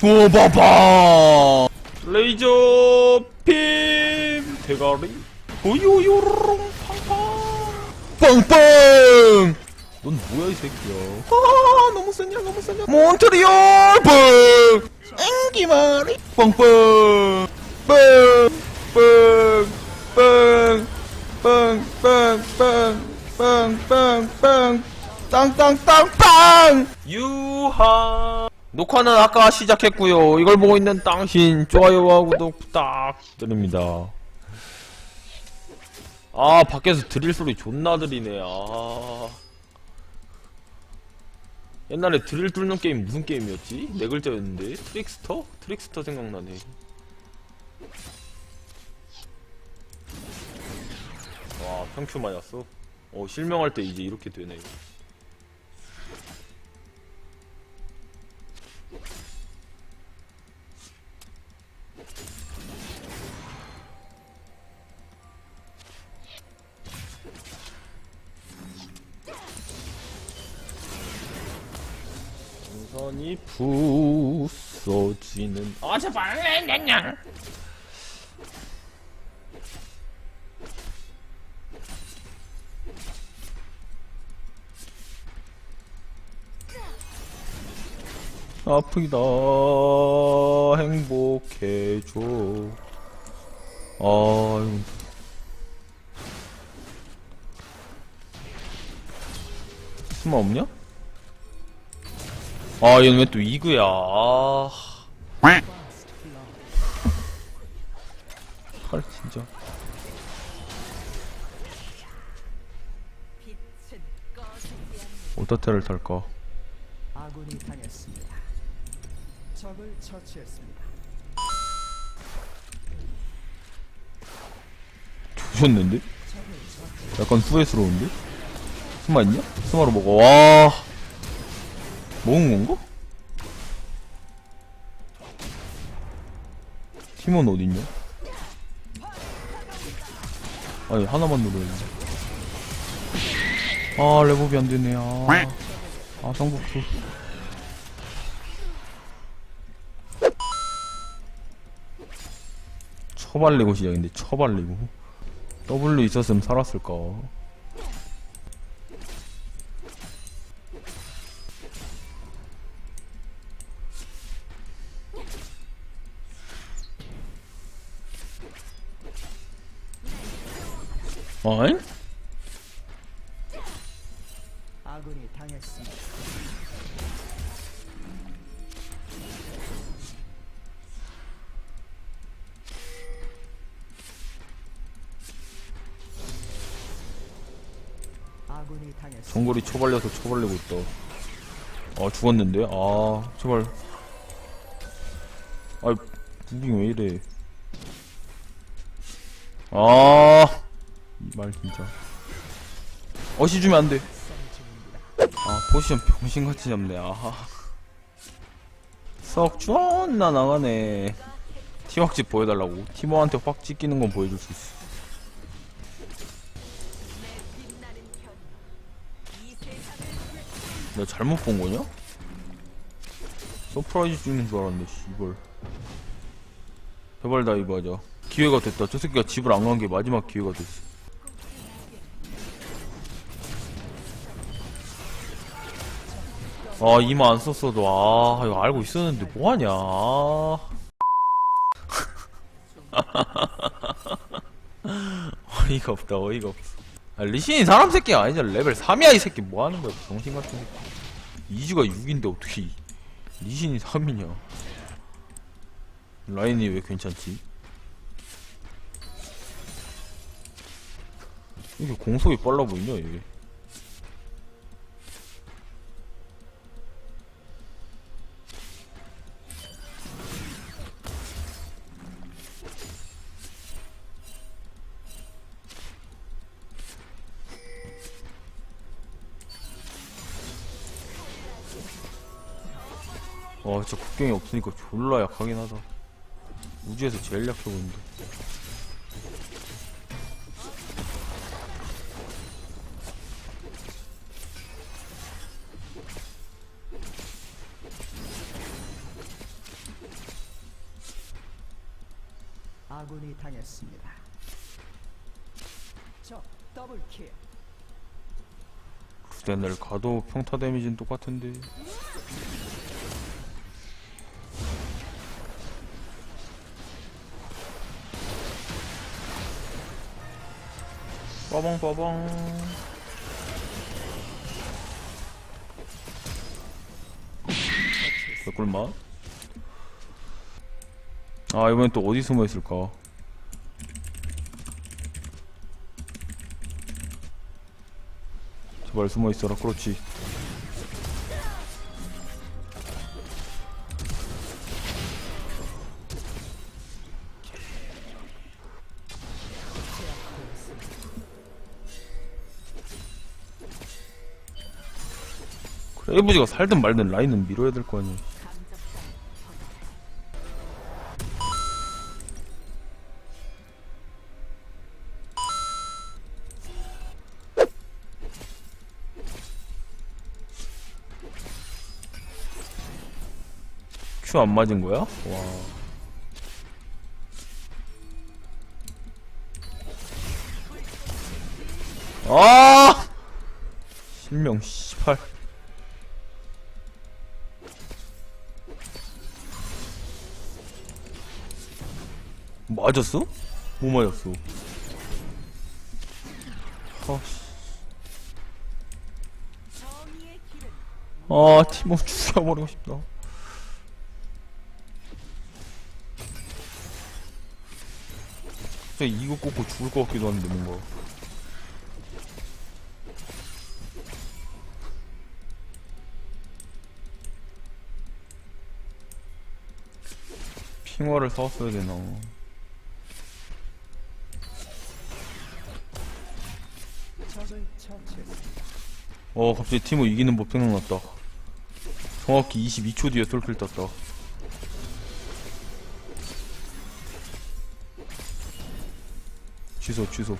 뽀바바 레이저 빔 대가리 오요요롱 팡팡 빵빵 넌 뭐야 이 새끼야 아 너무 세냐 너무 세냐 몬트리올 뻥 앵기마리 빵빵 빵빵빵빵빵빵빵빵빵 땅땅땅빵 유하 녹화는 아까 시작했고요. 이걸 보고 있는 당신 좋아요와 구독 부탁드립니다. 아 밖에서 드릴 소리 존나 들리네. 아. 옛날에 드릴 뚫는 게임 무슨 게임이었지? 네 글자였는데. 트릭스터? 트릭스터 생각나네. 와 평큐 맞았어? 어 실명할 때 이제 이렇게 되네 아 제발 아프다. 행복해줘. 아 이거 스마 없냐? 아 얘는 왜 또 이그야? 아. 어떠테를 탈까 아군이 당했습니다. 적을 처치했습니다. 조졌는데? 약간 후회스러운데? 스마 있냐? 스마로 먹어 와 먹은 건가? 팀원 어딨냐? 아니 하나만 누르야지 아 레벨이 안되네 아, 아 성복수 처발리고 시작인데 처발리고. W 있었으면 살았을까? 어잉? 당했습니다. 아군이 당했습니다. 정골이 처발려서 처발리고 있다 아 죽었는데? 아 제발 아이 무빙 왜 이래 아이 말 진짜 어시 주면 안 돼 아 포지션 병신같이 잡네. 아석 존나 나가네. 팀워크집 보여달라고. 팀워한테 확 찢기는 건 보여줄 수 있어. 내가 잘못 본 거냐? 서프라이즈 찍는 줄 알았는데 씨발. 제발 다이브 하자. 기회가 됐다. 저 새끼가 집을 안 간 게 마지막 기회가 됐어 아 이마 안 썼어도 아 이거 알고 있었는데 뭐하냐? 아. 어이가 없다 어이가 없어. 아, 리신이 사람 새끼가 아니잖아. 레벨 3이야 이 새끼. 뭐하는 거야 정신 같은 새끼. 이즈가 6인데 어떻게 이- 리신이 3이냐? 라인이 왜 괜찮지? 이게 공속이 빨라 보이냐 이게 와 진짜 국경이 없으니까 졸라 약하긴 하다 우주에서 제일 약해 보인다 아군이 당했습니다. 저 더블킬. 부대날 가도 평타 데미지는 똑같은데. 빠방 빠방 개꿀맛? 아 이번엔 또 어디 숨어 있을까? 제발 숨어 있어라 그렇지 에브지가 살든 말든 라인은 밀어야 될 거 아니야 큐안 맞은 거야? 와. 아! 실명 18. 맞았어? 뭐 맞았어? 아, 씨. 아, 팀워 죽여버리고 싶다. 갑자기 이거 꽂고 죽을 것 같기도 한데 뭔가 핑화를 사왔어야 되나 어 갑자기 팀워 이기는 법 생각났다. 정확히 22초 뒤에 솔킬 떴다. 취소 취소.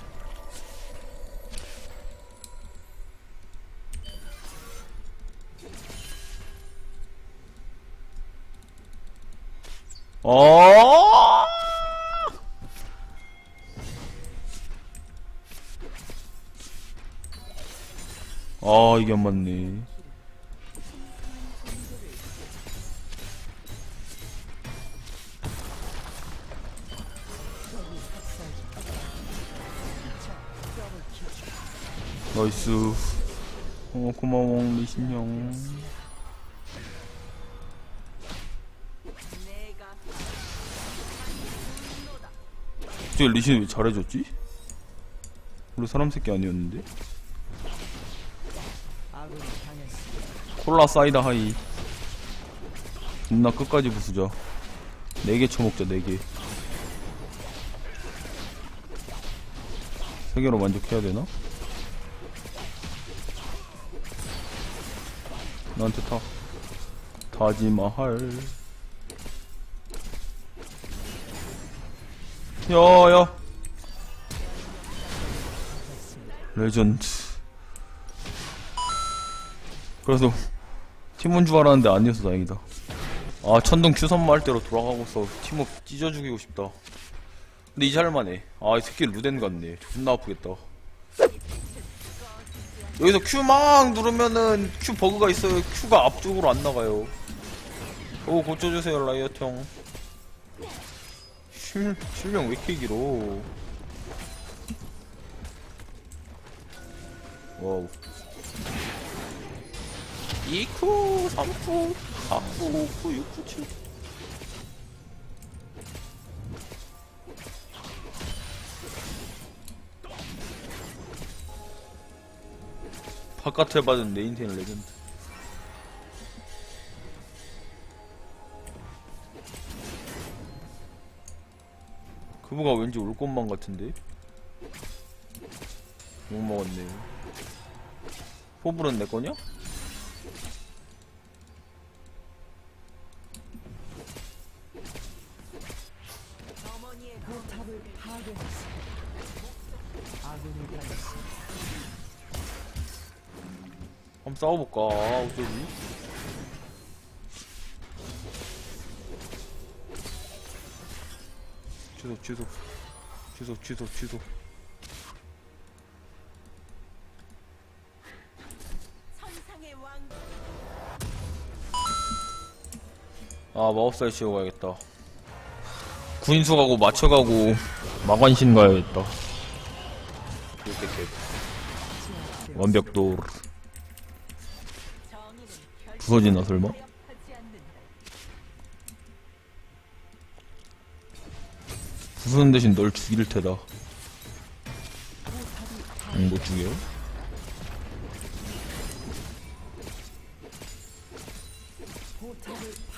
어 아 이게 안 맞네 나이스 어 고마워 리신 형 갑자기 리신 왜 잘해줬지? 원래 사람 새끼 아니었는데? 콜라 사이다 하이. 존나 끝까지 부수자. 4개 쳐먹자 4개. 3개로 만족해야 되나? 나한테 타. 타지마할. 야야. 레전드. 그래서 팀원 줄 알았는데 아니어서 다행이다. 아 천둥 큐선마 할 때로 돌아가고서 팀워 찢어 죽이고 싶다. 근데 이제 할만해. 아이 새끼 루덴 같네. 존나 아프겠다. 여기서 큐막 누르면은 큐 버그가 있어요. 큐가 앞쪽으로 안 나가요. 그거 고쳐주세요 라이엇 형. 실, 실명 왜 이렇게 길어? 와우. 2쿠, 3쿠, 4쿠, 5쿠, 6쿠, 7쿠. 바깥에 받은 내 인생 레전드. 그부가 왠지 올 것만 같은데? 못 먹었네. 포불은 내 거냐? 한번 싸워볼까? 아, 어쩌지? 취소 취소. 취소 취소 취소. 아 마법사에 지어가야겠다. 구인수 가고 맞춰가고 마관신 가야겠다. 이렇게 완벽도 부서지나 설마? 않는다. 부수는 대신 널 죽일 테다 응, 못 죽여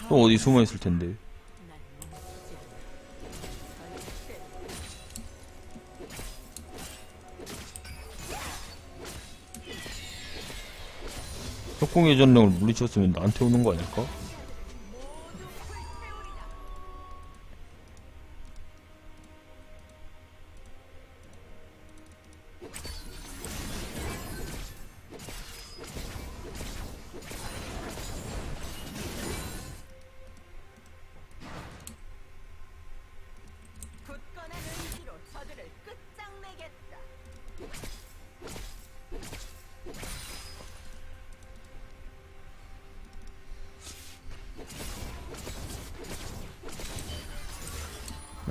또 어디 숨어 있을 텐데 협공의 전령을 물리쳤으면 나한테 오는 거 아닐까?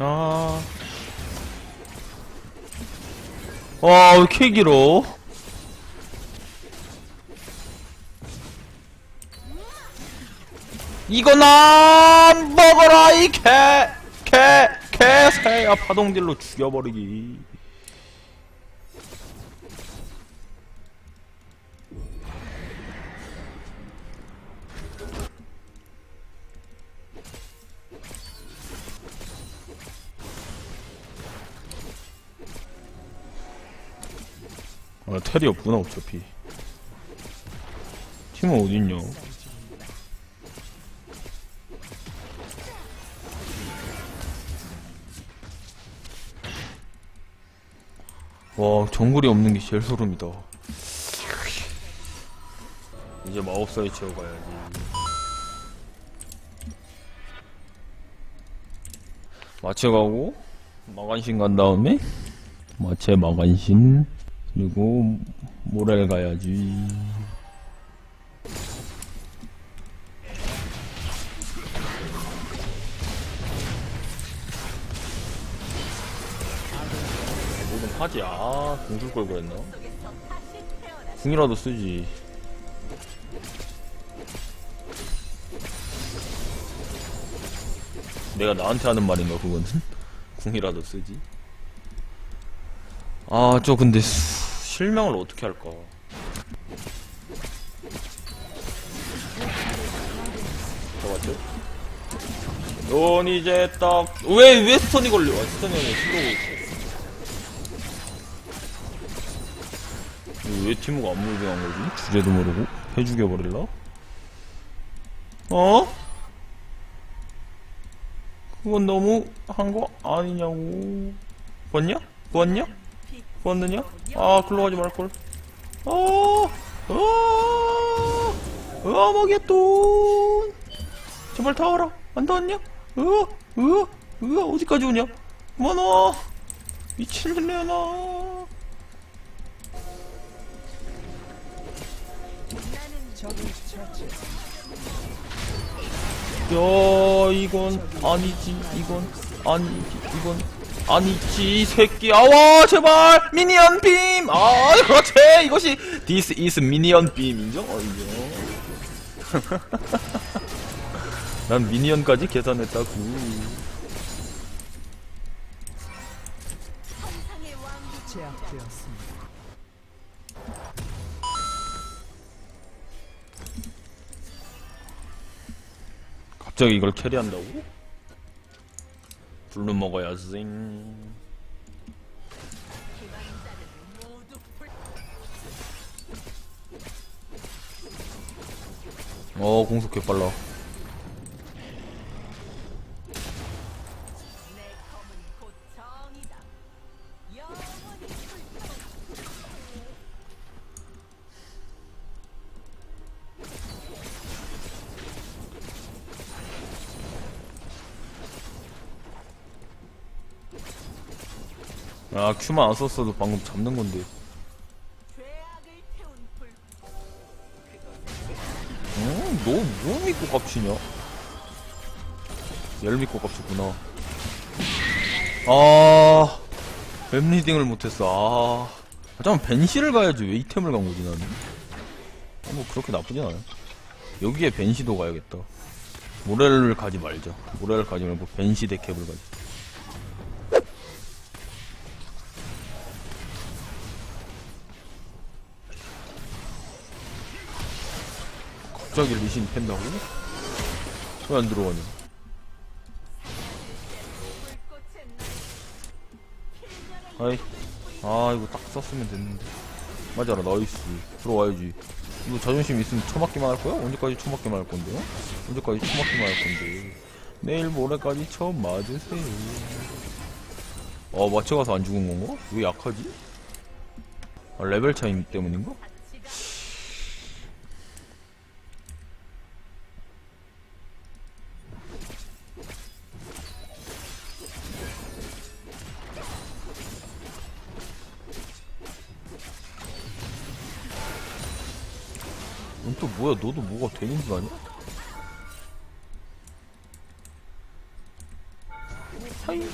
아. 와, 왜 이렇게 길어? 이거나 먹어라, 이 개, 개, 개새야 파동딜로 죽여버리기. 아, 텔이 없구나, 어차피. 팀은 어딨냐? 와, 정글이 없는 게 제일 소름이다. 이제 마법사에 채워가야지. 마체 가고, 마간신 간 다음에, 마체 마간신, 그리고, 모렐 가야지. 뭐든 하지, 아, 공줄 걸 그랬나? 궁이라도 쓰지. 내가 나한테 하는 말인가 그거는? 궁이라도 쓰지. 아, 저 근데 수- 실명을 어떻게 할까? 잡았죠? 넌 이제 딱, 왜, 왜 스턴이 걸려? 아, 스턴이 아니라 슬로우. 왜 티모가 안 물병한 거지? 주제도 모르고 해 죽여버릴라? 어? 그건 너무 한 거 아니냐고 봤냐? 봤냐? 봤느냐? 아 글로 가지 말걸 어, 어, 어, 먹겠돈 제발 다 와라 안 닿았냐? 어, 어, 어, 어디까지 오냐? 그만와 미칠래나. 야 이건 아니지 이건 아니지 이건 아니지 이 새끼 아와 제발 미니언 빔 아 그렇지 이것이 This is 미니언 빔 인정? 어 인정 난 미니언까지 제압되었습니다. 갑자기 이걸 캐리한다고? 블루 먹어야지. 어 공속 개 빨라 아 큐만 안 썼어도 방금 잡는 건데. 어? 너뭐 믿고 깝치냐? 얘를 믿고 깝쳤구나. 아 뱀리딩을 못했어. 아 잠깐 벤시를 가야지. 왜 이템을 간 거지 나는? 아, 뭐 그렇게 나쁘진 않아. 여기에 벤시도 가야겠다. 모렐을 가지 말자. 모렐을 가지 말고 벤시 데캡을 가지 갑자기 리신 팬다고? 왜 안 들어가냐 아이 아 이거 딱 썼으면 됐는데 맞아라 나이스 들어와야지 이거 자존심 있으면 처맞기만 할 거야? 언제까지 처맞기만 할 건데? 요 언제까지 처맞기만 할 건데 내일 모레까지 처음 맞으세요 어 맞춰가서 안 죽은 건가? 왜 약하지? 아, 레벨 차이 때문인가? 뭐야 너도 뭐가 되는 줄 아냐? 하이.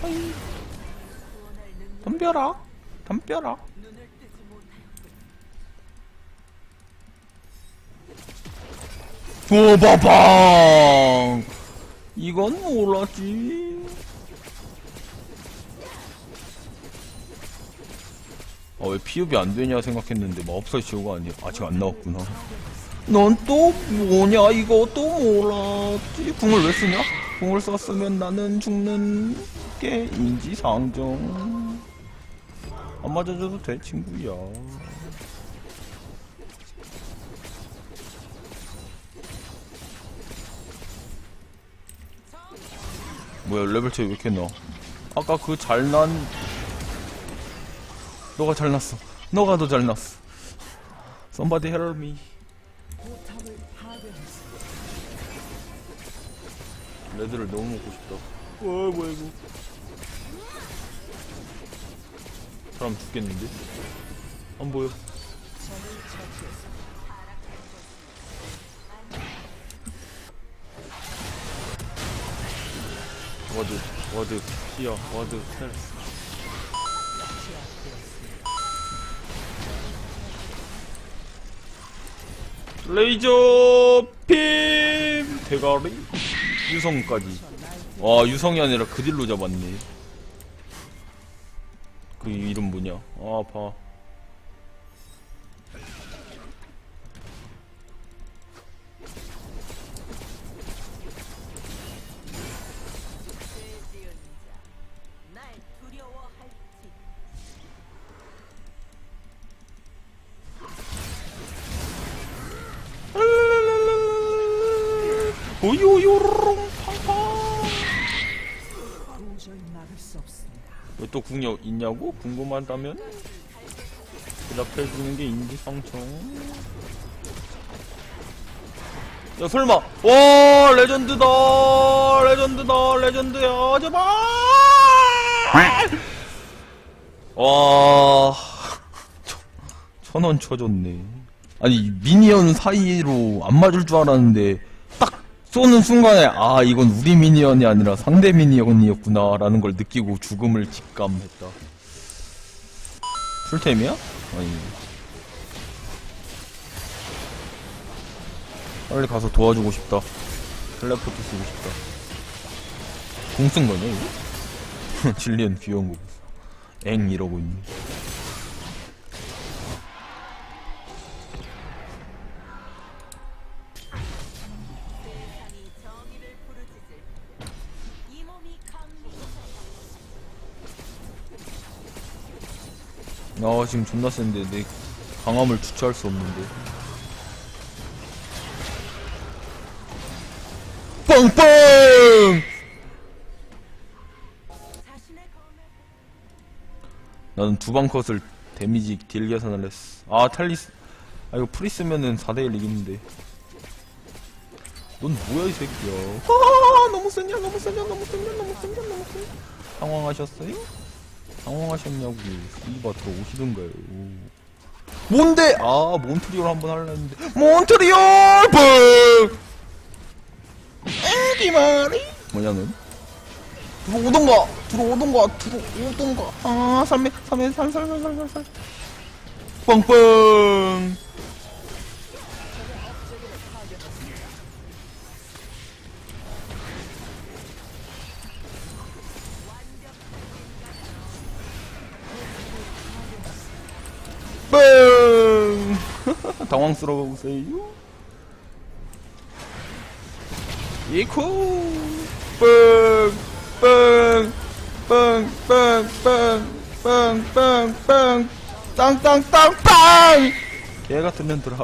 하이 덤벼라 덤벼라. 오바방 이건 몰랐지 아 왜 피업이 안 되냐 생각했는데 마법사 지호가 아니 아직 안 나왔구나. 넌 또 뭐냐? 이거 또 몰랐지 궁을 왜 쓰냐? 궁을 썼으면 나는 죽는 게 인지상정. 안 맞아줘도 돼 친구야. 뭐야 레벨 차이 왜 이렇게 나? 아까 그 잘난 너가 잘났어. 너가 더 잘났어. Somebody help me. 레드를 너무 먹고 싶다. 와 뭐야 이거? 사람 죽겠는데? 안 보여. 와드, 와드, 피야, 와드, 텔. 레이저 빔! 대가리? 유성까지. 와 유성이 아니라 그 딜로 잡았네. 그 이름 뭐냐? 아 아파 오요요롱 팡팡 도저히 막을 수 없습니다. 왜또 궁이 있냐고? 궁금하다면 대답해주는 게 인지상정. 야 설마. 와 레전드다. 레전드다. 레전드야. 제발! 와. 천원 쳐줬네. 아니 미니언 사이로 안 맞을 줄 알았는데 딱 쏘는 순간에 아 이건 우리 미니언이 아니라 상대 미니언이었구나 라는 걸 느끼고 죽음을 직감했다. 풀템이야? 아니. 빨리 가서 도와주고 싶다. 텔레포트 쓰고 싶다. 공쓴 거냐 이거? 질리언 귀여운 거 보소. 엥 이러고 있네 아 지금 존나 센데. 내 강함을 주체할 수 없는데. 뻥뻥! 나는 두 방 컷을 데미지 딜 계산을 했어. 아 텔리스. 아 이거 프리 쓰면은 4대1 이기는데. 넌 뭐야 이 새끼야? 아 너무 세냐 너무 세냐 너무 세냐 너무 세냐 너무 세냐 당황하셨어요? 당황하셨냐고. 이봐 들어오시던가요. 뭔데? 아 몬트리올 한번 했는데. 몬트리올! 뿡 에디 마리! 뭐냐는? 들어오던가 들어오던가 들어오던가 아 삼매 삼매 살살살살살 뻥뻥 뻥 당황스러우세요? 이코 뻥 뻥, 뻥, 뻥, 뻥, 뻥, 뻥, 뻥, 땅, 땅, 땅, 빵! 개 같은 년들아.